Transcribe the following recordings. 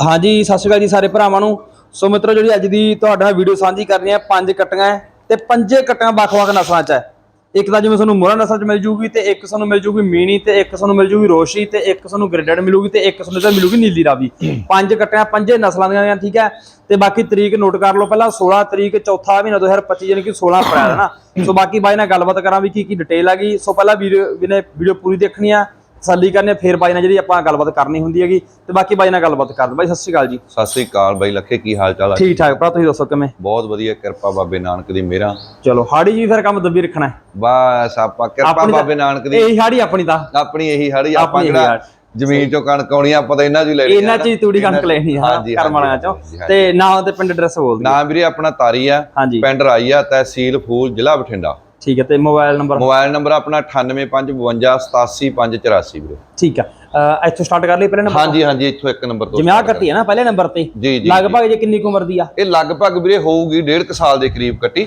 ਹਾਂਜੀ ਸਤਿ ਸ਼੍ਰੀ ਅਕਾਲ ਜੀ ਸਾਰੇ ਭਰਾਵਾਂ ਨੂੰ। ਸੋ ਮਿੱਤਰੋ ਜਿਹੜੀ ਅੱਜ ਦੀ ਤੁਹਾਡੇ ਨਾਲ ਵੀਡੀਓ ਸਾਂਝੀ ਕਰਨੀ ਹੈ ਪੰਜ ਕੱਟੀਆਂ ਹੈ ਤੇ ਪੰਜੇ ਕੱਟੀਆਂ ਵੱਖ-ਵੱਖ ਨਸਲਾਂ 'ਚ ਹੈ। ਇੱਕ ਤਾਂ ਜਿਵੇਂ ਤੁਹਾਨੂੰ ਮੋਹਰਾ ਨਸਲ 'ਚ ਮਿਲ ਜੂਗੀ ਤੇ ਇੱਕ ਤੁਹਾਨੂੰ ਮਿਲ ਜੂਗੀ ਮੀਣੀ ਤੇ ਇੱਕ ਤੁਹਾਨੂੰ ਮਿਲ ਜੂਗੀ ਰੋਸ਼ੀ ਤੇ ਇੱਕ ਤੁਹਾਨੂੰ ਗ੍ਰੇਡਡ ਮਿਲੂਗੀ ਤੇ ਇੱਕ ਤੁਹਾਨੂੰ ਤਾਂ ਮਿਲੂਗੀ ਨੀਲੀ ਰਾਵੀ। ਪੰਜ ਕੱਟੀਆਂ ਪੰਜੇ ਨਸਲਾਂ ਦੀਆਂ ਨੇ, ਠੀਕ ਹੈ? ਤੇ ਬਾਕੀ ਤਰੀਕ ਨੋਟ ਕਰ ਲਓ ਪਹਿਲਾਂ 16 ਤਰੀਕ ਚੌਥਾ ਮਹੀਨਾ 2025 ਯਾਨੀ ਕਿ 16 ਅਪ੍ਰੈਲ ਹੈ ਨਾ। ਸੋ ਬਾਕੀ ਬਾਈ ਨਾਲ ਗੱਲਬਾਤ ਕਰਾਂ ਵੀ ਕੀ ਕੀ ਡਿਟੇਲ ਆ ਗਈ। ਸੋ ਪਹਿਲਾਂ ਵੀਡੀਓ ਵੀਨੇ ਵੀਡੀਓ ਪੂਰੀ ਦੇਖਣੀ ਆ। ਤਸੱਲੀ ਕਰਨੀ ਆ, ਫਿਰ ਬਾਈ ਨਾਲ ਜਿਹੜੀ ਆਪਾਂ ਗੱਲਬਾਤ ਕਰਨੀ ਹੁੰਦੀ ਹੈਗੀ ਤੇ ਬਾਕੀ ਬਾਈ ਨਾਲ ਗੱਲਬਾਤ ਕਰਦੇ ਬਾਈ ਸਤਿ ਸ਼੍ਰੀ ਅਕਾਲ ਜੀ। ਸਤਿ ਸ੍ਰੀ ਅਕਾਲ ਬਾਈ ਲੱਖੇ ਕੀ ਹਾਲ ਚਾਲ ਹੈ ਠੀਕ ਠਾਕ ਭਰਾ ਤੁਸੀਂ ਦੱਸੋ ਕਿਵੇਂ? ਬਹੁਤ ਵਧੀਆ ਕਿਰਪਾ ਬਾਬੇ ਨਾਨਕ ਦੀ ਮਿਹਰਾਂ ਚਲੋ ਹਾੜੀ ਜੀ ਫਿਰ ਕੰਮ ਦੱਬੀ ਰੱਖਣਾ ਬਸ ਆਪਾਂ ਕਿਰਪਾ ਬਾਬੇ ਨਾਨਕ ਦੀ। ਇਹੀ ਹਾੜੀ ਆਪਣੀ ਤਾਂ। ਆਪਣੀ ਇਹੀ ਹੜੀ ਆਪਾਂ ਜਿਹੜਾ ਹੜ। ਜ਼ਮੀਨ ਚੋਂ ਕਣਕ ਆਉਣੀ ਆ, ਆਪਾਂ ਤਾਂ ਇਹਨਾਂ ਚੋਂ ਹੀ ਲੈਣੀ ਆ ਇਹਨਾਂ ਚ ਹੀ ਤੂੜੀ ਕਣਕ ਲੈਣੀ ਹਾਂ ਹਾਂਜੀ, ਕਰਮ ਵਾਲਿਆਂ ਚੋਂ। ਤੇ ਨਾਂ ਤੇ ਪਿੰਡ ਐਡਰੈਸ ਬੋਲ ਦਿਓ। ਨਾਮ ਵੀਰੇ ਆਪਣਾ ਤਾਰੀ ਆ। ਪਿੰਡ ਰਾਈ ਆ ਤਹਿਸੀਲ ਫੂਲ ਜ਼ਿਲ੍ਹਾ ਬਠਿੰਡਾ। ਠੀਕ ਹੈ ਤੇ ਮੋਬਾਈਲ ਨੰਬਰ? ਮੋਬਾਈਲ ਨੰਬਰ ਆਪਣਾ 9855587584 ਵੀਰੇ। ਠੀਕ ਹੈ ਅਹ ਇੱਥੋਂ ਸਟਾਰਟ ਕਰ ਲਈ ਪਹਿਲੇ ਨੰਬਰ ਹਾਂਜੀ ਹਾਂਜੀ ਇੱਥੋਂ ਇੱਕ ਨੰਬਰ ਤੋਂ ਜਿਵੇਂ ਆ ਕੱਟੀ ਹੈ ਨਾ ਪਹਿਲੇ ਨੰਬਰ ਤੇ? ਲਗਭਗ ਜੇ ਕਿੰਨੀ ਕੁ ਉਮਰ ਦੀ ਆ? ਇਹ ਲਗਭਗ ਵੀਰੇ ਹੋਊਗੀ ਡੇਢ ਕੁ ਸਾਲ ਦੇ ਕਰੀਬ ਕੱਟੀ।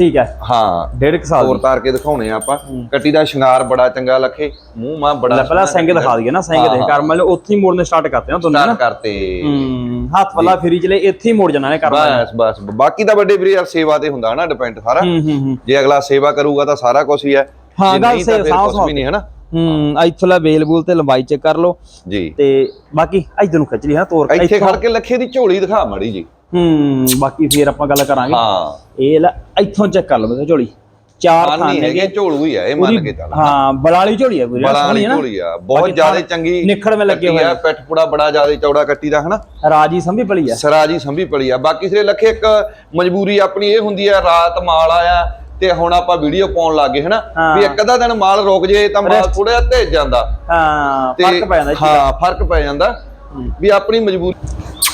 ਠੀਕ ਹੈ। ਹਾਂ ਡੇਢ ਕੁ ਸਾਲ ਦੀ। ਤਾਰ ਕੇ ਦਿਖਾਉਣੇ ਆ ਆਪਾਂ। ਕੱਟੀ ਦਾ ਸ਼ਿੰਗਾਰ ਬੜਾ ਚੰਗਾ ਲੱਖੇ। ਮੂੰਹ ਮਾਂ ਬੜਾ ਪਹਿਲਾਂ ਸਿੰਘ ਦਿਖਾ ਦਈਏ ਨਾ ਸਿੰਘ ਦੇ ਕਰਮ ਵਾਲੇ ਉੱਥੇ ਹੀ ਮੋੜਨੇ ਸਟਾਰਟ ਕਰਤੇ ਨਾ ਦੋਨੇ ਨਾ? ਸਟਾਰਟ ਕਰਤੇ। ਹੂੰ ਹੱਥ ਵਾਲਾ ਫਰੀ ਚਲੇ ਇੱਥੇ ਹੀ ਮੋੜ ਜਾਣਾ ਨੇ ਕਰਮ ਵਾਲੇ। ਬਸ ਬਸ। ਬਾਕੀ ਤਾਂ ਵੱਡੇ ਵੀਰੇ ਯਾਰ ਸੇਵਾ ਤੇ ਹੁੰਦਾ ਨਾ ਡਿਪੈਂਡ ਸਾਰਾ। ਹੂੰ ਹੂੰ ਹੂੰ। ਜੇ ਅਗਲਾ ਸੇਵਾ ਕਰੂਗਾ ਤਾਂ ਸਾਰਾ ਕੁਝ ਹੀ ਹੈ। ਹਾਂ, ਜੇ ਗੱਲ ਨਹੀਂ ਤਾਂ ਸਹੀ, ਫਿਰ ਸਾਂਭ ਕੁਛ ਵੀ ਨਹੀਂ ਹੈ ਨਾ। ਹੂੰ ਇੱਥੋਂ ਲੈ ਬੇਲ ਬੂਲ ਤੇ ਲੰਬਾਈ ਚੈੱਕ ਕਰ ਲਓ। ਜੀ। ਤੇ ਬਾਕੀ ਇੱਧਰ ਨੂੰ ਖਿੱਚ ਲਈ ਹਾਂ ਤੋਰ ਇੱਥੇ ਖੜ ਕੇ ਲੱਖੇ ਦੀ ਝੋਲੀ ਦਿਖਾ ਮੜੀ ਜੀ। ਹੂੰ ਬਾਕੀ ਫੇਰ ਆਪਾਂ ਗੱਲ ਕਰਾਂਗੇ। ਹਾਂ। ਇਹ ਲੈ ਇੱਥੋਂ ਚੈੱਕ ਕਰ ਲਓ ਝੋਲੀ। ਚਾਰ ਥਾਨੇ ਹੈਗੇ ਝੋਲੂ ਹੀ ਆ ਇਹ ਮੰਨ ਕੇ ਚੱਲ। ਹਾਂ ਬਲਾਲੀ ਝੋਲੀ ਹੈ ਪੂਰੀ ਨਾ। ਝੋਲੀ ਆ ਬਹੁਤ ਜ਼ਿਆਦਾ ਚੰਗੀ ਨਿਖੜ ਮੇ ਲੱਗੇ ਹੋਏ ਆ ਪਿੱਠ ਪੁੜਾ ਬੜਾ ਜ਼ਿਆਦਾ ਚੌੜਾ ਕੱਟੀ ਦਾ ਹਨਾ? ਰਾਜੀ ਸੰਭੀ ਪਲੀ ਹੈ ਸਰਾਜੀ ਸੰਭੀ ਪੜੀ ਆ। ਬਾਕੀ ਸਿਰੇ ਲੱਖੇ ਇੱਕ ਮਜਬੂਰੀ ਆਪਣੀ ਇਹ ਹੁੰਦੀ ਆ ਰਾਤ ਮਾਲ ਆਇਆ ਤੇ ਹੁਣ ਆਪਾਂ ਵੀਡੀਓ ਪਾਉਣ ਲੱਗੇ ਹਨਾ। ਵੀ ਇੱਕ ਅੱਧਾ ਦਿਨ ਮਾਲ ਰੁਕ ਜੇ ਤਾਂ ਮਾਲ ਥੋੜਾ ਜਿਹਾ ਤੇਜ਼ ਜਾਂਦਾ। ਹਾਂ ਫ਼ਰਕ ਪੈ ਜਾਂਦਾ। ਹਾਂ ਫ਼ਰਕ ਪੈ ਜਾਂਦਾ ਵੀ ਆਪਣੀ ਮਜਬੂਰੀ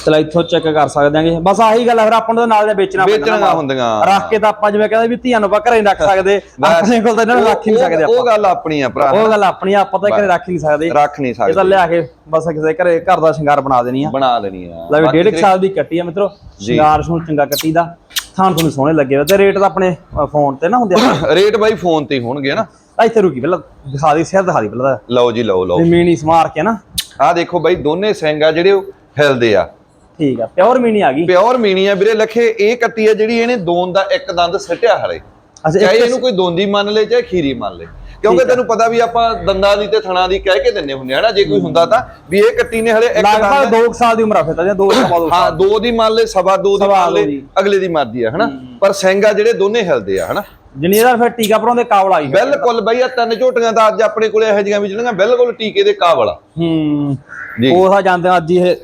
ਚਲੋ ਇੱਥੋਂ ਚੈੱਕ ਕਰ ਸਕਦੇ ਆਂਗੇ। ਬਸ ਆਹੀ ਗੱਲ ਹੈ ਫਿਰ ਆਪਾਂ ਨੂੰ ਤਾਂ ਨਾਲ ਦੇ ਵੇਚਣਾ ਨਾ। ਹੁੰਦੀਆਂ। ਰੱਖ ਕੇ ਤਾਂ ਆਪਾਂ ਜਿਵੇਂ ਕਹਿੰਦੇ ਵੀ ਧੀਆਂ ਨੂੰ ਆਪਾਂ ਘਰੇ ਨਹੀਂ ਰੱਖ ਸਕਦੇ। ਆਪਣੇ ਕੋਲ ਤਾਂ ਇਹਨਾਂ ਨੂੰ ਰੱਖ ਹੀ ਨਹੀਂ ਉਹ- ਸਕਦੇ ਉਹ ਆਪਾਂ। ਗੱਲ ਆਪਣੀ ਆ ਭਰਾ। ਉਹ ਗੱਲ ਆਪਣੀ ਆ, ਆਪਾਂ ਤਾਂ ਘਰੇ ਰੱਖ ਹੀ ਨਹੀਂ ਸਕਦੇ। ਰੱਖ ਨਹੀਂ ਇਹ ਤਾਂ ਸਕਦੇ। ਲਿਆ ਕੇ ਬਸ ਕਿਸੇ ਘਰੇ ਘਰ ਦਾ ਸ਼ਿੰਗਾਰ ਬਣਾ ਦੇਣੀ ਆ। ਬਣਾ ਲੈਣੀ ਆ। ਲੈ ਵੀ ਬਾਕੀ ਡੇਢ ਕੁ ਸਾਲ ਦੀ ਕੱਟੀ ਆ ਮਿੱਤਰੋ। ਸ਼ਿੰਗਾਰ ਸ਼ੂਰ ਚੰਗਾ ਕੱਟੀ ਦਾ ਥਾਂ ਤੁਹਾਨੂੰ ਸੋਹਣੇ ਲੱਗੇ ਤੇ ਰੇਟ ਤਾਂ ਆਪਣੇ ਫੋਨ ਤੇ ਨਾ ਹੁੰਦੇ ਆ। ਰੇਟ ਬਾਈ ਫੋਨ ਤੇ ਹੋਣਗੇ ਨਾ। ਆ ਇੱਥੇ ਰੁਕੀ ਪਹਿਲਾਂ ਦਿਖਾ ਦੀ ਸਿਰ ਦਿਖਾ ਦੀ ਪਹਿਲਾਂ। ਲਓ ਜੀ ਲਓ ਲਓ। ਮੀਣੀ ਸਮਾਰ ਕੇ ਨਾ। ਆਹ ਦੇਖੋ ਬਾਈ ਦੋਨੇ ਸਿੰਘ ਆ ਜਿਹੜੇ ਉਹ ਹਿਲਦੇ ਆ। ਠੀਕ ਆ ਪਿਓਰ ਮੀਣੀ ਆ ਗਈ। ਪਿਓਰ ਮੀਣੀ ਆ ਵੀਰੇ ਲਖੇ ਇਹ ਕੱਟੀ ਆ ਜਿਹੜੀ ਇਹਨੇ ਦੋਨ ਦਾ ਇੱਕ ਦੰਦ ਸਿੱਟਿਆ ਹਲੇ। ਚਾਹੇ ਇਹਨੂੰ ਕੋਈ ਦੋਂਦੀ ਮੰਨ ਲੇ ਚਾਹੇ ਖੀਰੀ ਮੰਨ ਲੇ। ਕਿਉਂਕਿ ਤੈਨੂੰ ਪਤਾ ਵੀ ਆਪਾਂ ਦੰਦਾਂ ਦੀ ਤੇ ਥਣਾ ਦੀ ਕਹਿ ਕੇ ਦਿੰਨੇ ਹੁੰਦੇ ਆ ਨਾ ਜੇ ਕੋਈ ਹੁੰਦਾ ਤਾਂ ਵੀ ਇਹ ਕੱਟੀ ਨੇ ਹਲੇ ਇੱਕ ਲਗਭਗ ਦੰਦ 2 ਸਾਲ ਦੀ ਉਮਰ ਆ ਫਿਰ ਤਾਂ ਜਾਂ 2 ਸਵਾ ਦੋ ਹਾਂ ਦੋ ਦੀ ਮੰਨ ਲੈ ਸਵਾ ਦੋ ਦੀ ਸਵਾ ਮੰਨ ਲੈ ਦੋ ਦੀ। ਅਗਲੇ ਦੀ ਮਰਜ਼ੀ ਆ ਹਨਾ? ਪਰ ਸਿੰਘ ਆ ਜਿਹੜੇ ਦੋਨੇ ਹਿਲਦੇ ਆ ਹਨਾ? ਜਿੰਨੀ ਦਾ ਫਿਰ ਟੀਕਾ ਭਰਾਉਂਦੇ ਕਾਬਲ ਆਈ ਬਿਲਕੁਲ ਬਈ ਆ ਤਿੰਨ ਝੋਟੀਆਂ ਤਾਂ ਅੱਜ ਆਪਣੇ ਕੋਲੇ ਇਹੋ ਜਿਹੀਆਂ ਵੀ ਜਿਹੜੀਆਂ ਬਿਲਕੁਲ ਟੀਕੇ ਦੇ ਕਾਬਲ ਆ। ਹੂੰ। ਜੀ। ਉਹ ਤਾਂ ਜਾਂਦੇ ਆ ਅੱਜ ਇਹ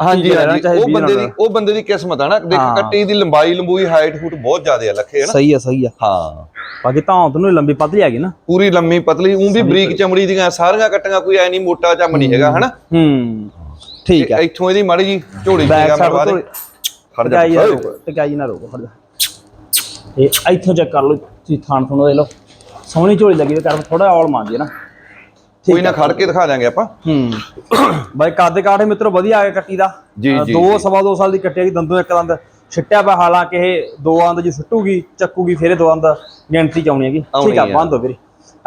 ਹਾਂਜੀ ਹਾਂਜੀ। ਉਹ ਬੰਦੇ। ਦੀ ਉਹ ਬੰਦੇ ਦੀ ਕਿਸਮਤ ਆ ਨਾ। ਦੇਖ ਹਾਂ। ਕੱਟੀ ਦੀ ਲੰਬਾਈ ਲੰਬੂਈ ਹਾਈਟ ਹੂਟ ਬਹੁਤ ਜ਼ਿਆਦਾ ਆ ਲੱਖੇ ਹਨਾ? ਸਹੀ ਆ ਸਹੀ ਆ। ਹਾਂ। ਬਾਕੀ ਤਾਂ ਤੁਹਾਨੂੰ ਲੰਬੀ ਪਤਲੀ ਆ ਗਈ ਨਾ। ਪੂਰੀ ਲੰਮੀ ਪਤਲੀ ਉਹ ਵੀ ਬਰੀਕ ਚਮੜੀ ਦੀਆਂ ਸਾਰੀਆਂ ਕੱਟੀਆਂ ਕੋਈ ਐ ਨਹੀਂ ਮੋਟਾ ਚਮ ਨਹੀਂ ਹੈਗਾ ਹਨਾ? ਹੂੰ। ਠੀਕ ਆ। ਇੱਥੋਂ ਇਹਦੀ ਮਾੜੀ ਜੀ ਝੋਲੀ ਜਗਾ ਮਰਵਾ ਦੇ ਖੜ ਜਾ ਟਕਾਈ ਨਾ ਰੋਕੋ ਨਾ ਖੜ ਜਾ। ਇਹ ਇੱਥੋਂ ਚੈੱਕ ਕਰ ਲਓ ਤੁਸੀਂ ਥਾਣ ਥੋੜਾ ਦੇ ਲਓ। ਸੋਹਣੀ ਝੋਲੀ ਲੱਗੀ ਤੇ ਕਰ ਥੋੜਾ ਔਲ ਮਾਂਜੀ ਨਾ। ਕੋਈ ਨਾ ਖੜ ਕੇ ਦਿਖਾ ਦਿਆਂਗੇ ਆਪਾਂ। ਹੂੰ। ਬਾਈ ਕਾਦੇ ਕਾਠੇ ਮਿੱਤਰੋ ਵਧੀਆ ਆ ਗਿਆ ਕੱਟੀ ਦਾ। ਜੀ, ਜੀ, ਦੋ ਸਵਾ ਦੋ ਸਾਲ ਦੀ ਕੱਟੀ ਹੈਗੀ ਦੰਦੋਂ ਇੱਕ ਦੰਦ। ਛਿੱਟਿਆ ਪਿਆ ਹਾਲਾਂਕਿ ਇਹ ਦੋ ਅੰਦ ਜੀ ਸੁੱਟੂਗੀ ਚੱਕੂਗੀ ਫਿਰ ਦੋ ਅੰਦ ਗਿਣਤੀ ਚ ਆਉਣੀ ਹੈਗੀ। ਠੀਕ ਆ। ਬੰਦ ਹੋ ਵੀਰੇ।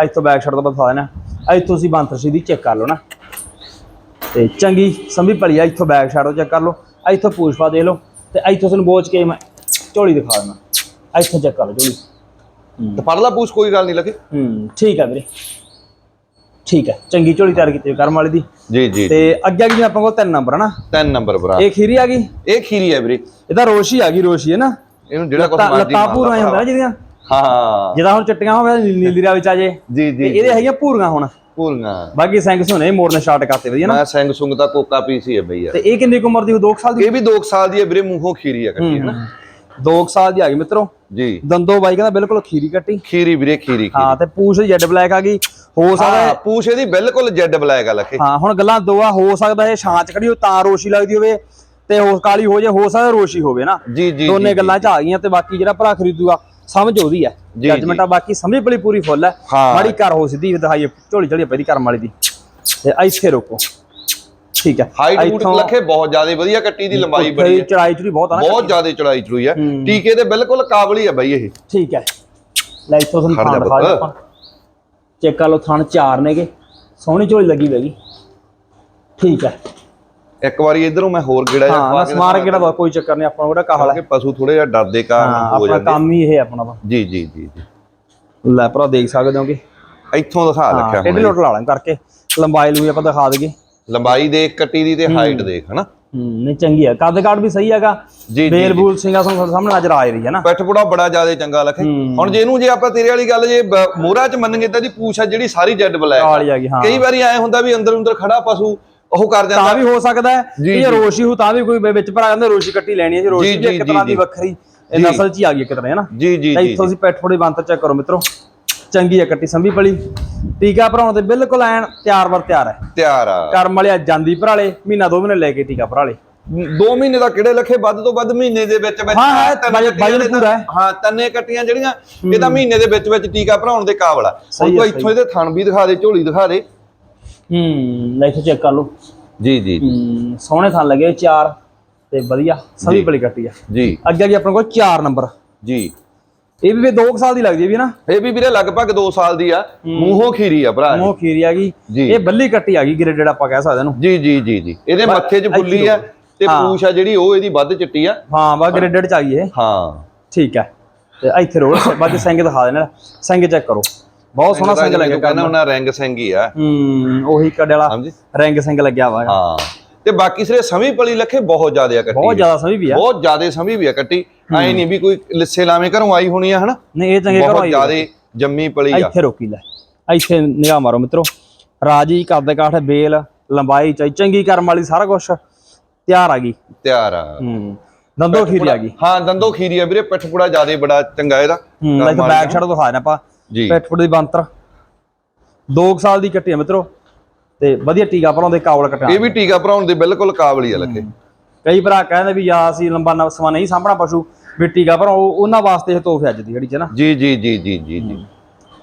ਇੱਥੋਂ ਬੈਕ ਸਾਈਡ ਤੋਂ ਬਤਾ ਦੇਣਾ। ਇੱਥੋਂ ਤੁਸੀਂ ਬੰਤਰ ਦੀ ਚੈੱਕ ਕਰ ਲਓ ਨਾ। ਤੇ ਚੰਗੀ ਸੰਭੀ ਭਲੀ ਆ ਇੱਥੋਂ ਬੈਕ ਤੋਂ ਚੈੱਕ ਕਰ ਲਓ। ਇੱਥੋਂ ਪੂਛਪਾ ਦੇ ਲਓ। ਤੇ ਇੱਥੋਂ ਤੁਹਾਨੂੰ ਬੋਚ ਕੇ ਮੈਂ ਝੋਲੀ ਦਿਖਾ ਦਿੰਦਾ। ਇੱਥੋਂ ਚੈੱਕ ਕਰ ਲਓ ਝੋਲੀ। ਤੇ ਫੜ ਲਾ ਪੂਛ ਕੋਈ ਗੱਲ ਨਹੀਂ ਲੱਗੇ। ਹੂੰ ਠੀਕ ਆ ਵੀਰੇ। ਠੀਕ ਹੈ ਚੰਗੀ ਝੋਲੀ ਤਿਆਰ ਕੀਤੀ ਹੋਈ ਕਰਮ ਵਾਲੀ ਦੀ। ਜੀ ਜੀ ਤੇ ਅੱਗੇ ਆ ਗਈ ਆਪਾਂ ਕੋਲ ਤਿੰਨ ਨੰਬਰ ਹੈ ਨਾ ਤਿੰਨ ਨੰਬਰ ਭਰਾ। ਇਹ ਖੀਰੀ ਆ ਗਈ? ਇਹ ਖੀਰੀ ਹੈ ਵੀਰੇ। ਇਹ ਤਾਂ ਰੋਸ਼ੀ ਆ ਗਈ ਰੋਸ਼ੀ ਹੈ ਨਾ? ਇਹਨੂੰ ਜਿਹੜਾ ਕੁਝ ਮਰਜ਼ੀ ਲੱਤਾਂ ਭੂਰੀਆਂ ਹੁੰਦਾ ਨਾ ਜਿਹਦੀਆਂ? ਹਾਂ ਜਿਹਦਾ ਹੁਣ ਚਿੱਟੀਆਂ ਹੋਵੇ ਨੀਲੀ ਰਾਹ ਵਿੱਚ ਆ ਜੇ। ਜੀ ਤੇ ਜੀ। ਇਹਦੇ ਹੈਗੀਆਂ ਭੂਰੀਆਂ ਹੁਣ। ਪੂਰੀਆਂ ਬਾਕੀ ਸਿੰਘ ਸੋਨੇ ਮੋੜਨੇ ਸਟਾਰਟ ਕਰਤੇ ਵਧੀਆ ਨਾ। ਮੈਂ ਸਿੰਘ ਸੁੰਗ ਦਾ ਕੋਕਾ ਪੀਸੀ ਹੈ ਬਈ ਯਾਰ। ਤੇ ਇਹ ਕਿੰਨੀ ਉਮਰ ਦੀ 2 ਸਾਲ ਦੀ? ਇਹ ਵੀ 2 ਸਾਲ ਦੀ ਹੈ ਵੀਰੇ ਮੂੰਹੋਂ ਖੀਰੀ ਹੈ ਕੱਟੀ ਹੈ ਨਾ। 2 ਸਾਲ ਦੀ ਆ ਗਈ ਮਿੱਤਰੋ। ਜੀ। ਦੰਦੋ ਬਾਈ ਕਹਿੰਦਾ ਬਿਲਕੁਲ ਖੀਰੀ ਕੱਟੀ। ਖੀਰੀ ਵੀਰੇ ਖੀਰੀ। ਹਾਂ ਤੇ ਪੂਛ ਜੈਡ ਬਲੈਕ ਆ ਗਈ। ਹੋ ਸਕਦਾ ਹਾਂ ਪੂਛ ਇਹਦੀ ਬਿਲਕੁਲ ਜੈਡ ਬਲੈਕ ਆ ਲੱਖੇ। ਹਾਂ ਹੁਣ ਗੱਲਾਂ ਦੋ ਆ ਹੋ ਸਕਦਾ ਇਹ ਛਾਂ ਚ ਖੜੀ ਹੋ ਤਾਂ ਰੋਸ਼ੀ ਲੱਗਦੀ ਹੋਵੇ ਤੇ ਹੋ ਕਾਲੀ ਹੋ ਜੇ ਹੋ ਸਕਦਾ ਰੋਸ਼ੀ ਹੋਵੇ ਨਾ। ਜੀ ਜੀ ਦੋਨੇ ਗੱਲਾਂ ਚ ਆ ਗਈਆਂ ਤੇ ਬਾਕੀ ਜਿਹੜਾ ਭਰਾ ਖਰੀਦੂਗਾ ਸਮਝ ਉਹਦੀ ਹੈ ਜੱਜਮੈਂਟ ਆ ਬਾਕੀ ਸਮਝ ਬੜੀ ਪੂਰੀ ਫੁੱਲ ਹੈ। ਮਾੜੀ ਕਰ ਹੋ ਸਿੱਧੀ ਦਿਖਾਈਏ ਝੋਲੀ ਝੋਲੀ ਪੈਦੀ ਕਰਮ ਵਾਲੀ ਦੀ। ਤੇ ਇੱਥੇ ਰੋਕੋ। ਠੀਕ ਹੈ ਹਾਈਟ ਹੂਟ ਲੱਖੇ ਬਹੁਤ ਜ਼ਿਆਦਾ ਵਧੀਆ ਕੱਟੀ ਦੀ ਲੰਬਾਈ ਬੜੀ ਹੈ ਚੜਾਈ ਚੜੀ ਬਹੁਤ ਆ ਨਾ ਬਹੁਤ ਜ਼ਿਆਦਾ ਚੜਾਈ ਚੜੂਈ ਹੈ। ਟੀਕੇ ਦੇ ਬਿਲਕੁਲ ਕਾਬਲ ਹੀ ਬਾਈ ਇਹ। ਠੀਕ ਹੈ ਲੈ ਇੱਥੋਂ ਤੁਹਾਨੂੰ ਦਿਖਾ। ਆਪਾਂ ਚੈੱਕ ਕਰ ਲਓ ਥਾਣ ਚਾਰ ਨੇਗੇ। ਸੋਹਣੀ ਝੋਲੀ ਲੱਗੀ ਹੋਏਗੀ ਠੀਕ ਹੈ। ਇੱਕ ਵਾਰੀ ਇਧਰੋਂ ਮੈਂ ਹੋਰ ਗੇੜਾ ਜਿਹਾ ਹਾਂ ਸਮਾਰ ਕਿਹੜਾ ਵਾ, ਕੋਈ ਚੱਕਰ ਨਹੀਂ ਆਪਾਂ ਕਿਹੜਾ ਕਾਹਲ ਕਿ ਪਸ਼ੂ ਥੋੜੇ ਜਿਹਾ ਡਰਦੇ ਹਾਂ ਕਾਰਨ ਹੋ ਆਪਣਾ ਜਾਂਦੇ ਕੰਮ ਹੀ ਇਹ ਆਪਣਾ ਵਾ। ਜੀ ਜੀ ਜੀ ਲੈ ਭਰਾ ਦੇਖ ਸਕਦੇ ਹੋਗੇ? ਇੱਥੋਂ ਦਿਖਾ ਹਾਂ ਰੱਖਿਆ ਟੇਢੇ ਹੁਣ। ਲੋਟ ਲਾ ਲਾਂ ਕਰਕੇ। ਲੰਬਾਈ ਲੂਈ ਆਪਾਂ ਦਿਖਾ ਦਈਏ। ਲੰਬਾਈ ਦੇਖ ਕੱਟੀ ਦੀ ਤੇ ਹਾਈਟ ਦੇਖ ਹਨਾ? ਨਹੀਂ ਚੰਗੀ ਹੈ ਕੱਦ ਕਾਠ ਵੀ ਸਹੀ ਹੈਗਾ। ਜੀ ਜੀ ਬੇਲ ਬੂਲ ਸਿੰਘਾ ਸਾਹਮਣੇ ਨਜ਼ਰ ਆ ਰਹੀ ਹੈ ਨਾ। ਪਿੱਠ ਪੁੜਾ ਬੜਾ ਜ਼ਿਆਦਾ ਚੰਗਾ ਲੱਖੇ। ਹੂੰ। ਹੁਣ ਜੇ ਇਹਨੂੰ ਜੇ ਆਪਾਂ ਤੇਰੇ ਵਾਲੀ ਗੱਲ ਜੇ ਮੋਹਰਾ ਚ ਮੰਨਗੇ ਤਾਂ ਦੀ ਪੂਛ ਆ ਜਿਹੜੀ ਸਾਰੀ ਜੈਡ ਬਲੈਕ ਕਾਲੀ ਆ ਗਈ ਹਾਂ। ਕਈ ਵਾਰੀ ਐ ਹੁੰਦਾ ਵੀ ਅੰਦਰ ਅੰਦਰ ਖੜਾ ਪਸ਼ੂ ਉਹ ਕਰ ਜਾਂਦਾ। ਤਾਂ ਵੀ ਹੋ ਸਕਦਾ ਹੈ। ਇਹ ਰੋਸ਼ੀ ਹੋ ਤਾਂ ਵੀ ਕੋਈ ਵਿੱਚ ਭਰਾ ਕਹਿੰਦਾ ਰੋਸ਼ੀ ਕੱਟੀ ਲੈਣੀ ਹੈ। ਜੀ ਰੋਸ਼ੀ ਵੀ ਇੱਕ ਤਰ੍ਹਾਂ ਦੀ। ਵੱਖਰੀ ਇਹ ਨਸਲ ਚ ਹੀ ਆ ਗਈ ਇੱਕ ਤਰ੍ਹਾਂ ਹੈ ਨਾ। ਜੀ ਜੀ ਜੀ ਇੱਥੋਂ ਅਸੀਂ ਪੈਟ ਥੋੜੀ ਬੰਤ ਚੈੱਕ ਕਰੋ ਮਿੱਤਰੋ। ਚੰਗੀ ਹੈ ਕੱਟੀ ਸੰਭੀ ਪਲੀ। ਟੀਕਾ ਭਰਾਉਣ ਤੇ ਬਿਲਕੁਲ ਐਨ ਤਿਆਰ ਵਰ ਤਿਆਰ ਹੈ। ਤਿਆਰ ਆ। ਕਰਮ ਵਾਲੇ ਅੱਜ ਜਾਂਦੀ ਭਰਾਲੇ ਮਹੀਨਾ ਦੋ ਮਹੀਨੇ ਲੈ ਕੇ ਟੀਕਾ ਭਰਾਲੇ। 2 ਮਹੀਨੇ ਦਾ ਕਿਹੜੇ ਲੱਖੇ? ਵੱਧ ਤੋਂ ਵੱਧ ਮਹੀਨੇ ਦੇ ਵਿੱਚ ਵਿੱਚ ਹਾਂ, ਹਾਂ, ਵਜਨ- ਪੂਰਾ ਹੈ। ਹਾਂ ਤੰਨੇ ਕੱਟੀਆਂ ਜਿਹੜੀਆਂ ਇਹ ਤਾਂ ਮਹੀਨੇ ਦੇ ਵਿੱਚ ਵਿੱਚ ਟੀਕਾ ਭਰਾਉਣ ਦੇ ਕਾਬਲ ਆ। ਹੁਣ ਤੂੰ ਇੱਥੋਂ ਇਹਦੇ ਥਣ ਵੀ ਦਿਖਾ ਦੇ ਝੋਲੀ ਦਿਖਾ ਦੇ। ਹੂੰ ਲੈ ਇੱਥੇ ਚੈੱਕ ਕਰ ਲਓ। ਜੀ ਜੀ। ਹੂੰ ਸੋਹਣੇ ਥਾਂ ਲੱਗੇ ਚਾਰ ਤੇ ਵਧੀਆ ਸੰਭੀ ਪਲੀ ਕੱਟੀ ਆ। ਜੀ। ਅੱਗੇ ਅੱਗੇ ਆਪਣੇ ਕੋਲ 4 ਨੰਬਰ ਜੀ। ਇਹ ਵੀ 2 ਸਾਲ ਦੀ ਲੱਗਦੀ ਹੈ ਵੀ ਨਾ? ਇਹ ਵੀ ਵੀਰੇ ਲਗਭਗ 2 ਸਾਲ ਦੀ ਆ। ਮੂੰਹੋਂ ਖੀਰੀ ਆ ਭਰਾ। ਮੋਹ ਖੀਰੀ ਆ ਗਈ। ਇਹ ਬੱਲੀ ਕੱਟੀ ਆ ਗਈ ਗ੍ਰੇਡਡ ਆਪਾਂ ਕਹਿ ਸਕਦੇ ਇਹਨੂੰ। ਜੀ ਜੀ ਜੀ ਜੀ। ਇਹਦੇ ਮੱਥੇ 'ਚ ਫੁੱਲੀ ਆ ਤੇ। ਪੂਛ ਆ ਜਿਹੜੀ ਉਹ ਇਹਦੀ ਵੱਧ ਚਿੱਟੀ ਆ। ਹਾਂ ਬਾ ਗ੍ਰੇਡਡ ਚ ਆ ਇਹ। ਹਾਂ। ਠੀਕ ਹੈ ਤੇ ਇੱਥੇ ਰੋਲ ਬਾਅਦ ਸਿੰਘ ਦਿਖਾ ਦੇਣਾ। ਸਿੰਘ ਚੈੱਕ ਕਰੋ। ਬਹੁਤ ਸੋਹਣਾ ਸਿੰਘ ਲੱਗਿਆ ਕਹਿੰਦਾ ਉਹਨਾਂ ਰਿੰਗ ਸਿੰਘ ਹੀ ਆ। ਹੂੰ ਉਹੀ ਕੱਡੇ ਵਾਲਾ ਰਿੰਗ ਸਿੰਘ ਲੱਗਿਆ ਵਾ ਹਾਂ। ਤੇ ਬਾਕੀ ਸਿਰੇ ਸਮੀ ਪਲੀ ਲੱਖੇ ਬਹੁਤ ਜ਼ਿਆਦਾ ਆ ਕੱਟੀ। ਬਹੁਤ ਜ਼ਿਆਦਾ ਸਮਝ ਵੀ ਆ। ਬਹੁਤ ਜ਼ਿਆਦਾ ਸਮੀ ਵੀ ਆ ਕੱਟੀ। ਐ ਨਹੀਂ ਵੀ ਕੋਈ ਲਿੱਸੇ ਲਾਵੇਂ ਘਰੋਂ ਆਈ ਹੋਣੀ ਆ ਹਨਾ? ਨਹੀਂ ਇਹ ਚੰਗੇ ਘਰੋਂ ਬਹੁਤ ਆਈ ਜ਼ਿਆਦਾ ਜੰਮੀ ਪਲੀ ਆ। ਇੱਥੇ ਰੋਕੀ ਲੈ। ਇੱਥੇ ਨਿਗਾਹ ਮਾਰੋ ਮਿੱਤਰੋ। ਰਾਜੀ ਕੱਦ ਕਾਠ ਬੇਲ ਲੰਬਾਈ ਚਾਈ ਚੰਗੀ ਕਰਮ ਵਾਲੀ ਸਾਰਾ ਕੁਝ ਤਿਆਰ ਆ ਗਈ। ਤਿਆਰ ਆ। ਹੂੰ। ਦੰਦੋ ਖੀਰੀ ਆ ਗਈ। ਹਾਂ ਦੰਦੋ ਖੀਰੀ ਆ ਵੀਰੇ। ਪਿੱਠ ਪੁੜਾ ਜ਼ਿਆਦਾ ਬੜਾ ਚੰਗਾ ਇਹਦਾ। ਹੂੰ ਇੱਥੇ ਬੈਕ ਸਾਈਡ ਦਿਖਾ ਦੇਣਾ ਆਪਾਂ। ਜੀ। ਪੈਟਫੁੱਟ ਦੀ ਬੰਤਰ 2 ਸਾਲ ਦੀ ਕੱਟੀ ਆ ਮਿੱਤਰੋ। ਤੇ ਵਧੀਆ ਟੀਕਾ ਭਰਾਉਂਦੇ ਕਾਵਲ ਕਟਾ ਇਹ ਵੀ ਟੀਕਾ ਭਰਾਉਣ ਦੇ ਬਿਲਕੁਲ ਕਾਬਲੀ ਆ ਲੱਖੇ ਕਈ ਭਰਾ ਕਹਿੰਦੇ ਵੀ ਯਾ ਅਸੀਂ ਲੰਬਾ ਨ- ਸਮਾਂ ਨਹੀਂ ਸਾਂਭਣਾ ਪਸ਼ੂ ਵੀ ਟੀਕਾ ਭਰਾਓ ਉਹਨਾਂ ਵਾਸਤੇ ਇਹ ਤੋਹਫੇ ਅੱਜ ਦੀ ਜਿਹੜੀ ਚ ਨਾ। ਜੀ ਜੀ ਜੀ ਜੀ ਜੀ ਜੀ।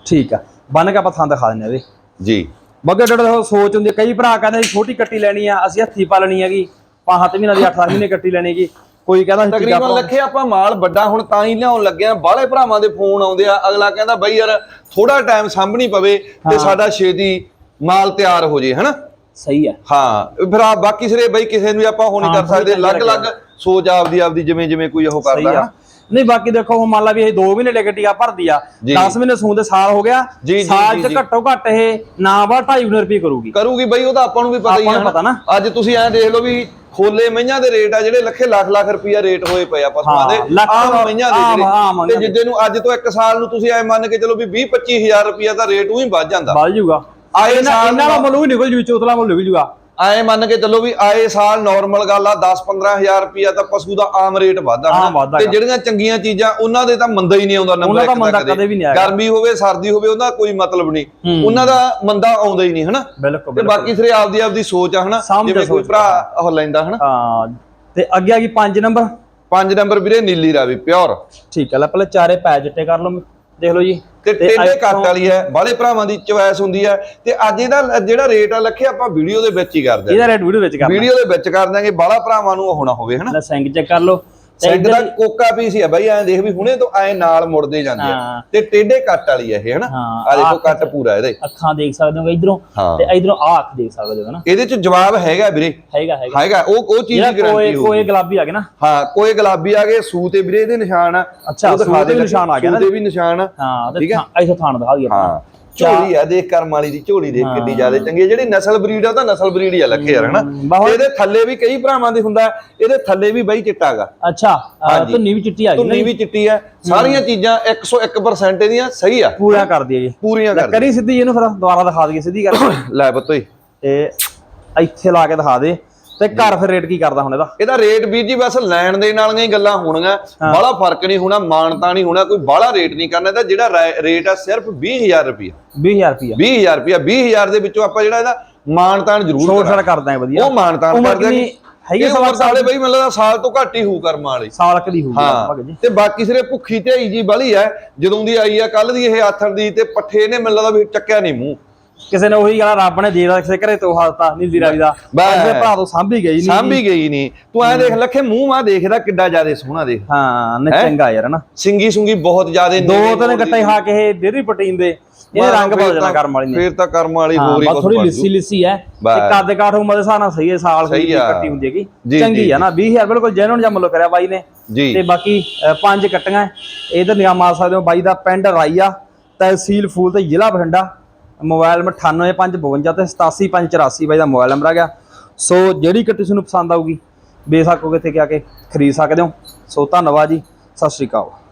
ਠੀਕ ਆ। ਬੰਨ ਕੇ ਆਪਾਂ ਥਾਂ ਦਿਖਾ ਦਿੰਦੇ ਆ ਇਹਦੇ ਜੀ। ਬੱਗੇ ਡੜ ਸੋਚ ਹੁੰਦੀ ਕਈ ਭਰਾ ਕਹਿੰਦੇ ਛੋਟੀ ਕੱਟੀ ਲੈਣੀ ਆ ਅਸੀਂ ਹੱਥੀ ਪਾ ਲੈਣੀ ਹੈਗੀ। ਪਾਹਾਂ ਤੇ ਮਹੀਨਾ ਦੀ 8 ਮਹੀਨੇ ਕੱਟੀ ਲੈਣੀ ਹੈਗੀ। ਕੋਈ ਕਹਿੰਦਾ ਤਕਰੀਬਨ ਲੱਖੇ ਆਪਾਂ ਮਾਲ ਵੱਡਾ ਹੁਣ ਤਾਂ ਹੀ ਲਿਆਉਣ ਲੱਗੇ ਆ। ਬਾਹਲੇ ਭਰਾਵਾਂ ਦੇ ਫੋਨ ਆਉਂਦੇ ਆ। ਅਗਲਾ ਕਹਿੰਦਾ ਬਈ ਯਾਰ ਥੋੜਾ ਟਾਈਮ ਸਾਂਭਣੀ ਪਵੇ ਤੇ ਸਾਡਾ ਛੇਤੀ ਮਾਲ ਤਿਆਰ ਹੋ ਜੇ ਹਨਾ? ਸਹੀ ਆ ਹਾਂ ਫਿਰ ਆ ਬਾਕੀ ਸਿਰੇ ਬਈ ਕਿਸੇ ਨੂੰ ਆਪਾਂ ਉਹ ਨਹੀਂ ਹਾਂ, ਕਰ ਸਕਦੇ ਅਲੱਗ-ਅਲੱਗ ਸੋਚ ਆਪਦੀ ਆਪਦੀ ਜਿਵੇਂ ਜਿਵੇਂ ਕੋਈ ਉਹ ਕਰਦਾ ਹਨਾ? ਨਹੀਂ ਬਾਕੀ ਦੇਖੋ ਹੁਣ ਮੰਨ ਲਾ ਵੀ ਇਹ 2 ਮਹੀਨੇ ਲੈ ਕੇ ਟੀਕਾ ਭਰਦੀ ਆ। ਜੀ। 10 ਮਹੀਨੇ ਦੇ ਸਾਲ ਹੋ ਗਿਆ। ਸਾਲ ਚ। ਘੱਟੋ ਘੱਟ ਇਹ ਨਾ ਵਾ 2.5 ਰੁਪਏ ਕਰੂਗੀ। ਕਰੂਗੀ ਬਈ ਉਹ ਤਾਂ ਆਪਾਂ ਨੂੰ ਵੀ ਪਤਾ ਹੀ ਆ ਨੂੰ ਪਤਾ ਨਾ। ਅੱਜ ਤੁਸੀਂ ਐਂ ਦੇਖ ਲਓ ਵੀ ਖੋਲੇ ਮਈਆਂ ਦੇ ਰੇਟ ਆ ਜਿਹੜੇ ਲੱਖੇ ਲੱਖ ਲੱਖ ਰੁਪਈਆ ਰੇਟ ਹੋਏ ਪਏ ਆ ਪਸ਼ੂਆਂ ਹਾਂ, ਦੇ। ਆਮ ਮਈਆਂ ਦੇ ਜਿਹੜੇ। ਤੇ। ਜਿੱਦੇ ਨੂੰ ਅੱਜ ਤੋਂ 1 ਸਾਲ ਨੂੰ ਤੁਸੀਂ ਐ ਮੰਨ ਕੇ ਚਲੋ ਵੀ 20 25000 ਰੁਪਈਆ ਦਾ ਰੇਟ ਉਹੀ ਵੱਧ ਜਾਂਦਾ। ਵੱਧ ਜੂਗਾ ਆਏ ਸਾਲ ਇਹਨਾਂ ਦਾ ਮੁੱਲ ਵੀ ਨਿਕਲ ਜੂ ਚੋਤਲਾ ਮੁੱਲ ਨਿਕਲ ਜੂਗਾ। ਐ ਮੰਨ ਕੇ ਚੱਲੋ ਵੀ ਆਏ ਸਾਲ ਨਾਰਮਲ ਗੱਲ ਆ 10-15000 ਰੁਪਿਆ ਤਾਂ ਪਸ਼ੂ ਦਾ ਆਮ ਰੇਟ ਵਾਧਾ ਆਮ ਵਾਧਾ ਤੇ। ਜਿਹੜੀਆਂ ਚੰਗੀਆਂ ਚੀਜ਼ਾਂ ਉਹਨਾਂ ਦੇ ਤਾਂ ਮੰਦਾ ਹੀ ਨਹੀਂ ਆਉਂਦਾ ਨੰਬਰ ਇੱਕ ਕਦੇ। ਵੀ ਨਹੀਂ ਆਏਗਾ। ਗਰਮੀ ਹੋਵੇ ਸਰਦੀ ਹੋਵੇ ਉਹਦਾ ਕੋਈ ਮਤਲਬ ਨਹੀਂ। ਉਹਨਾਂ ਦਾ ਮੰਦਾ ਆਉਂਦਾ ਹੀ ਨਹੀਂ ਹਨਾ? ਤੇ ਬਾਕੀ ਸਿਰੇ ਆਪਦੀ ਆਪਦੀ ਸੋਚ ਆ ਹਨਾ? ਜਿਵੇਂ ਕੋਈ। ਭਰਾ ਉਹ ਲੈਂਦਾ ਹਨਾ? ਹਾਂ ਤੇ ਅੱਗੇ ਆ ਗਈ 5 ਨੰਬਰ। 5 ਨੰਬਰ ਵੀਰੇ ਨੀਲੀ ਰਾਵੀ ਪਿਓਰ। ਠੀਕ ਹੈ ਲੈ ਪਹਿਲੇ ਚਾਰੇ ਪੈ ਚਿੱਟੇ ਕਰ ਲਓ। ਦੇਖ ਲਓ ਜੀ। ਤੇ ਇੱਥੋਂ- ਕੱਟ ਵਾਲੀ ਹੈ ਬਾਹਲੇ ਭਰਾਵਾਂ ਦੀ ਚੁਆਇਸ ਹੁੰਦੀ ਹੈ। ਤੇ ਅੱਜ ਇਹਦਾ ਜਿਹੜਾ ਰੇਟ ਆ ਲੱਖੇ ਆਪਾਂ ਵੀਡੀਓ ਦੇ ਵਿੱਚ ਹੀ ਕਰਦੇ ਇਹਦਾ ਰੇਟ ਵੀਡੀਓ ਵਿੱਚ ਕਰਨਾ। ਵੀਡੀਓ ਦੇ ਵਿੱਚ ਕਰ ਦਾਂਗੇ ਬਾਹਲਾ ਭਰਾਵਾਂ ਨੂੰ ਉਹ ਨਾ ਹੋਵੇ ਹਨਾ? ਲੈ ਸਿੰਘ ਚੈੱਕ ਕਰ ਲਓ। ਸੈੱਟ ਦਾ ਕੋਕਾ ਪੀਸ ਹੀ ਆ ਬਾਈ ਐਂ ਦੇਖ ਵੀ ਹੁਣੇ ਤੋਂ ਐਂ ਨਾਲ ਮੁੜਦੇ ਜਾਂਦੇ ਆ। ਤੇ ਟੇਡੇ ਕੱਟ ਵਾਲੀ ਆ ਇਹ ਹਨਾ? ਆ ਦੇਖੋ ਕੱਟ ਪੂਰਾ ਇਹਦੇ। ਅੱਖਾਂ ਦੇਖ ਸਕਦੇ ਹੋ ਇਧਰੋਂ। ਤੇ ਇਧਰੋਂ ਆ ਅੱਖ ਦੇਖ ਸਕਦੇ ਹੋ ਨਾ ਇਹਦੇ ਚ ਜਵਾਬ ਹੈਗਾ ਵੀਰੇ। ਹੈਗਾ ਹੈਗਾ। ਹੈਗਾ ਉਹ ਉਹ ਚੀਜ਼ ਦੀ ਕੋਏ ਗਾਰੰਟੀ ਕੋਏ ਹੋਊਗੀ। ਗੁਲਾਬੀ ਆ ਗਏ ਨਾ। ਹਾਂ ਕੋਈ ਗੁਲਾਬੀ ਆ ਗਏ ਸੂ ਤੇ ਵੀਰੇ ਇਹਦੇ ਨਿਸ਼ਾਨ ਆ। ਅੱਛਾ, ਸੂਤ ਦੇ ਨਿਸ਼ਾਨ ਆ ਗਏ ਨਾ। ਸੂ ਦੇ ਵੀ ਨਿਸ਼ਾਨ ਆ। ਹਾਂ ਠੀਕ ਹੈ। ਥਾਂ- ਇੱਥੋਂ ਥਾਣ ਦਿਖਾ ਦਈਏ ਹਾਂ। ਝੋਲੀ ਆ ਦੇਖ ਕਰਮ ਵਾਲੀ ਦੀ ਝੋਲੀ ਦੇਖ ਕਿੰਨੀ ਜ਼ਿਆਦਾ ਚੰਗੀ ਹੈ ਜਿਹੜੀ ਨਸਲ ਬਰੀਡ ਆ ਉਹ ਤਾਂ ਨਸਲ ਬਰੀਡ ਹੀ ਆ ਲੱਖੇ ਯਾਰ ਹਨਾ? ਇਹਦੇ ਥੱਲੇ ਵੀ ਕਈ ਭਰਾਵਾਂ ਦੇ ਹੁੰਦਾ ਇਹਦੇ ਥੱਲੇ ਵੀ ਬਾਈ ਚਿੱਟਾਗਾ ਅੱਛਾ। ਧੁੰਨੀ ਵੀ ਚਿੱਟੀ ਆ ਗਈ ਧੁੰਨੀ ਵੀ ਚਿੱਟੀ ਆ। ਸਾਰੀਆਂ ਚੀਜ਼ਾਂ 101% ਇਹਦੀਆਂ ਸਹੀ ਆ। ਪੂਰਾ ਕਰ ਦਈਏ ਜੀ। ਪੂਰੀਆਂ ਲੈ ਕਰ ਸਿੱਧੀ ਇਹਨੂੰ ਫਿਰ ਦੁਬਾਰਾ ਦਿਖਾ ਦਈਏ ਸਿੱਧੀ ਕਰ ਲੈ ਬੱਤੋਈ ਤੇ ਇੱਥੇ ਲਾ ਕੇ ਦਿਖਾ ਦੇ। ਤੇ ਘਰ ਫਿਰ ਰੇਟ ਕੀ ਕਰਦਾ ਹੁਣ ਇਹਦਾ? ਇਹਦਾ ਰੇਟ ਵੀਰ ਜੀ ਬਸ ਲੈਣ ਦੇ ਨਾਲੀਆਂ ਹੀ ਗੱਲਾਂ ਹੋਣਗੀਆਂ। ਬਾਹਲਾ ਫ਼ਰਕ ਨਹੀਂ ਹੋਣਾ ਮਾਨਤਾ ਨਹੀਂ ਹੋਣਾ ਕੋਈ ਬਾਹਲਾ ਰੇਟ ਨਹੀਂ ਕਰਨਾ। ਇਹਦਾ ਜਿਹੜਾ ਰੇਟ ਆ ਸਿਰਫ 20000 ਰੁਪਇਆ 20000 ਰੁਪਿਆ 20000 ਰੁਪਇਆ 20000 ਦੇ ਵਿੱਚੋਂ ਆਪਾਂ ਜਿਹੜਾ ਇਹਦਾ ਮਾਨਤਾਨ ਜ਼ਰੂਰ। ਛੜ ਕਰਦਾ ਹੈ ਵਧੀਆ। ਉਹ ਮਾਨਤਾਨ ਕਰਦੇ ਹੈਗੀ ਇਹ ਸਵਾ ਉਮਰ ਸਾਲੇ ਬਈ ਲੱਗਦਾ ਸਾਲ ਤੋਂ ਘੱਟ ਹੀ ਹੋਊ ਕਰਮਾਂ ਵਾਲੀ। ਸਾਲ ਕ ਦੀ ਹੋਊਗੀ ਲਗਭਗ ਹਾਂ ਜੀ। ਤੇ ਬਾਕੀ ਸਿਰੇ ਭੁੱਖੀ ਢਾਈ ਜੀ ਬਲੀ ਹੈ ਜਦੋਂ ਦੀ ਆਈ ਆ ਕੱਲ ਦੀ ਇਹ ਆਥਣ ਦੀ ਤੇ ਪੱਠੇ ਨੇ ਮੈਨੂੰ ਲੱਗਦਾ ਵੀ ਚੱਕਿਆ ਨਹੀਂ ਮੂੰਹ। ਕਿਸੇ ਨੇ ਉਹੀ ਗੱਲ ਰੱਬ ਨੇ ਦੇ ਦਾ ਕਿਸੇ ਘਰੇ ਤੋਂ ਹਲਤਾ ਨੀਲੀ ਰਾਵੀ ਦਾ। ਬਸ। ਭਰਾ ਤੋਂ ਸਾਂਭੀ ਗਈ ਨਹੀਂ ਸਾਂਭੀ ਗਈ ਨਹੀਂ ਤੂੰ ਐ ਦੇਖ ਲੱਖੇ ਮੂੰਹ ਮਾ ਦੇਖਦਾ ਕਿੱਡਾ ਜ਼ਿਆਦਾ ਸੋਹਣਾ ਦੇਖ। ਹਾਂ ਨਾ ਚੰਗਾ ਯਾਰ ਹਨਾ। ਸਿੰਗੀ ਸੁੰਗੀ ਬਹੁਤ ਜ਼ਿਆਦਾ ਦੋ ਤਿੰਨ ਗੱਟੇ ਖਾ ਕੇ ਇਹ ਡੇਰੀ ਪ੍ਰੋਟੀਨ ਦੇ। ਇਹ ਰੰਗ ਬਦਲ ਜਾਣਾ ਕਰਮ ਵਾਲੀ ਨੇ। ਫੇਰ ਤਾਂ ਕਰਮ ਵਾਲੀ ਹੋਰ ਹੀ ਬਸ ਕੁਛ ਥੋੜੀ ਲਿੱਸੀ। ਲਿੱਸੀ ਹੈ। ਤੇ। ਕੱਦ ਕਾਠ ਉਮਰ ਦੇ ਨਾਲ ਸਹੀ ਹੈ ਸਾਲ ਆ। ਕੱਟੀ ਹੁੰਦੀ ਹੈਗੀ। ਚੰਗੀ। ਆ ਨਾ। 20000 ਬਿਲਕੁਲ ਜੈਨੂਨ ਜਾਂ ਮੁੱਲ ਕਰਿਆ ਬਾਈ ਨੇ। ਤੇ ਬਾਕੀ ਪੰਜ ਕੱਟੀਆਂ। ਇਧਰ ਨਿਗਾਹ ਮਾਰ ਸਕਦੇ ਹੋ ਬਾਈ ਦਾ ਪਿੰਡ ਰਾਈਆ ਤਹਿਸੀਲ ਫੂਲ ਤੇ ਜ਼ਿਲ੍ਹਾ ਬਠਿੰਡਾ। ਮੋਬਾਈਲ 98552 ਤੇ 87584 ਬਾਈ ਦਾ ਮੋਬਾਈਲ ਨੰਬਰ ਆ ਗਿਆ। ਸੋ ਜਿਹੜੀ ਕੱਟੀ ਤੁਹਾਨੂੰ ਪਸੰਦ ਆਊਗੀ, ਬੇਸ਼ੱਕ ਹੋ ਕਿਤੇ ਕਿ ਆ ਕੇ ਖਰੀਦ ਸਕਦੇ ਹੋ। ਸੋ ਧੰਨਵਾਦ ਜੀ, ਸਤਿ ਸ਼੍ਰੀ ਅਕਾਲ।